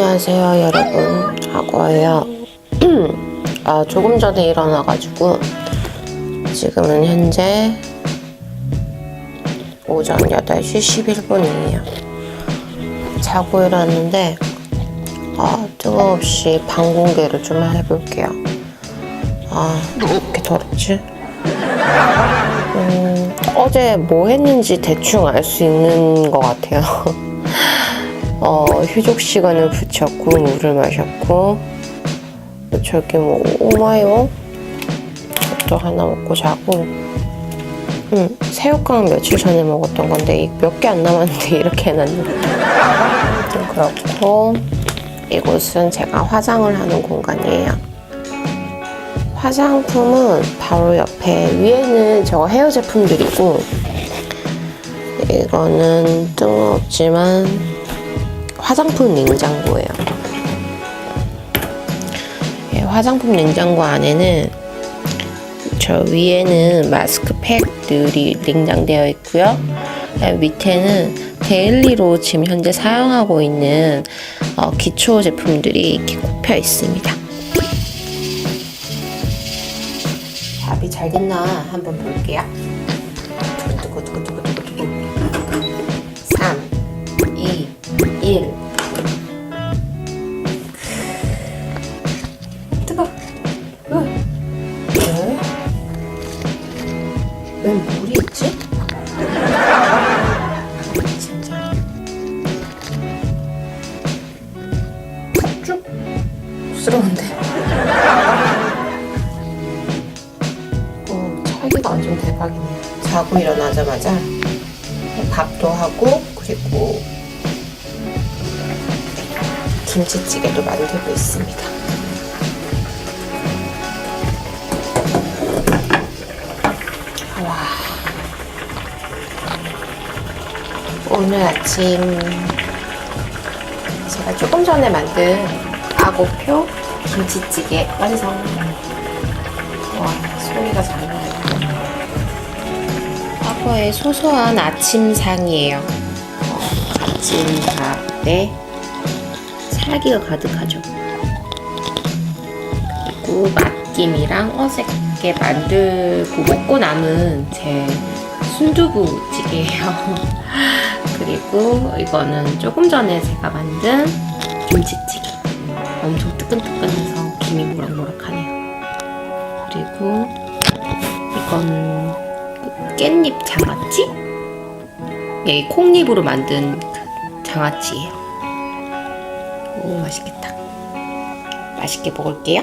안녕하세요 여러분. 하고예요. 아 조금 전에 일어나가지고 지금은 현재 오전 8시 11분이에요. 자고 일어났는데 아 뜬금없이 방 공개를 좀 해볼게요. 아왜 이렇게 더럽지? 음, 어제 뭐 했는지 대충 알 수 있는 것 같아요 어, 휴족 시간을 붙였고 물을 마셨고 저기 뭐 오마요? 또 하나 먹고 자고. 음, 새우깡 며칠 전에 먹었던 건데 몇 개 안 남았는데 이렇게 해놨네. 좀 그렇고 이곳은 제가 화장을 하는 공간이에요. 화장품은 바로 옆에 위에는 저 헤어 제품들이고 이거는 뜬금없지만 화장품 냉장고예요. 예, 화장품 냉장고 안에는 저 위에는 마스크팩들이 냉장되어 있고요. 예, 밑에는 데일리로 지금 현재 사용하고 있는 어, 기초 제품들이 이렇게 꼽혀 있습니다. 밥이 잘 됐나 한번 볼게요. 왜? 왜? 왜 물이 있지? 부스러운데. 어, 찰기가 완전 대박이네요. 자고 일어나자마자 밥도 하고 그리고 김치찌개도 만들고 있습니다. 오늘 아침 제가 조금 전에 만든 아고표 김치찌개 완성. 와, 소리가 장난 아니야. 과거의 소소한 아침상이에요. 어, 아침밥에 살기가 가득하죠. 그리고 맛김이랑 어색하게 만들고 먹고 남은 제 순두부찌개예요. 그리고 이거는 조금 전에 제가 만든 김치찌개. 엄청 뜨끈뜨끈해서 김이 모락모락하네요. 그리고 이건 그 깻잎 장아찌? 예, 이 콩잎으로 만든 그 장아찌예요. 오, 맛있겠다. 맛있게 먹을게요.